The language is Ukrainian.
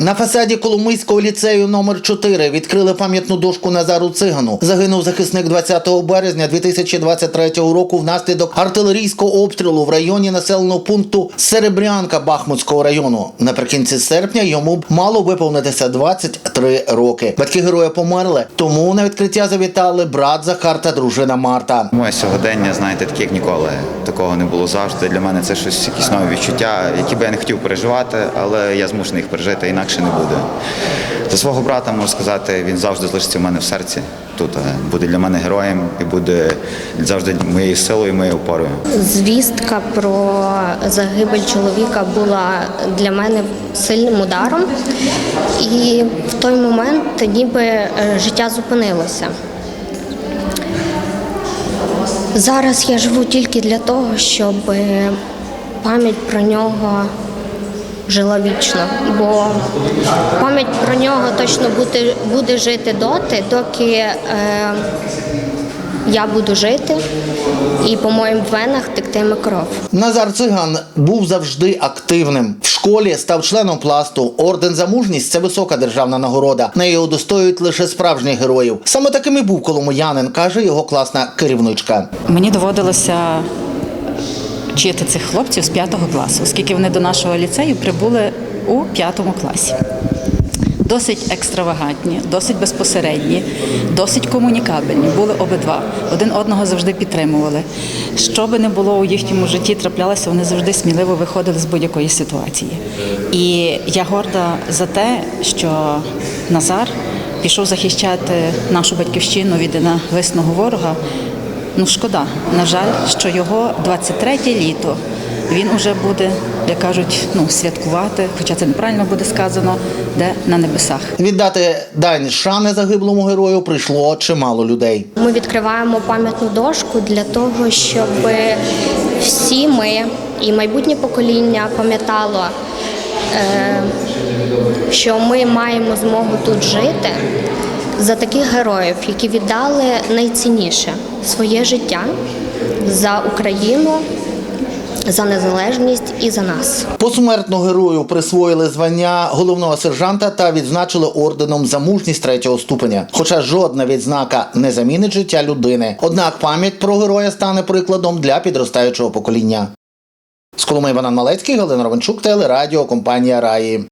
На фасаді Коломийського ліцею номер 4 відкрили пам'ятну дошку Назару Цигану. Загинув захисник 20 березня 2023 року внаслідок артилерійського обстрілу в районі населеного пункту Серебрянка Бахмутського району. Наприкінці серпня йому б мало виповнитися 23 роки. Батьки героя померли, тому на відкриття завітали брат Захар та дружина Марта. Моє сьогодення, знаєте, таке як ніколи. Такого не було завжди. Для мене це щось якісь нові відчуття, які би я не хотів переживати, але я змушений їх пережити, інакше не буде. За свого брата можу сказати, він завжди залишиться в мене в серці. Тут е, буде для мене героєм і буде завжди моєю силою, моєю опорою. Звістка про загибель чоловіка була для мене сильним ударом, і в той момент ніби е, життя зупинилося. Зараз я живу тільки для того, щоб е, пам'ять про нього жила вічно, бо пам'ять про нього точно буде, буде жити доти, доки е, я буду жити, і по моїм венах тектиме кров. Назар Циган був завжди активним. В школі став членом пласту. Орден за мужність це висока державна нагорода. Неї удостоюють лише справжніх героїв. Саме таким і був коломиянин, каже його класна керівничка. Мені доводилося вчити цих хлопців з п'ятого класу, оскільки вони до нашого ліцею прибули у п'ятому класі. Досить екстравагантні, досить безпосередні, досить комунікабельні. Були обидва. Один одного завжди підтримували. Що би не було у їхньому житті траплялося, вони завжди сміливо виходили з будь-якої ситуації. І я горда за те, що Назар пішов захищати нашу батьківщину від ненависного ворога. Ну, шкода. На жаль, що його 23 літо він уже буде, як кажуть, ну, святкувати, хоча це неправильно буде сказано, де на небесах. Віддати дань шани загиблому герою прийшло чимало людей. Ми відкриваємо пам'ятну дошку для того, щоб всі ми і майбутнє покоління пам'ятало, е, що ми маємо змогу тут жити за таких героїв, які віддали найцінніше своє життя за Україну, за незалежність і за нас. Посмертно герою присвоїли звання головного сержанта та відзначили орденом за мужність третього ступеня. Хоча жодна відзнака не замінить життя людини. Однак пам'ять про героя стане прикладом для підростаючого покоління. З Коломи Іван Малецький, Галина Ровенчук, телерадіо, компанія Раї.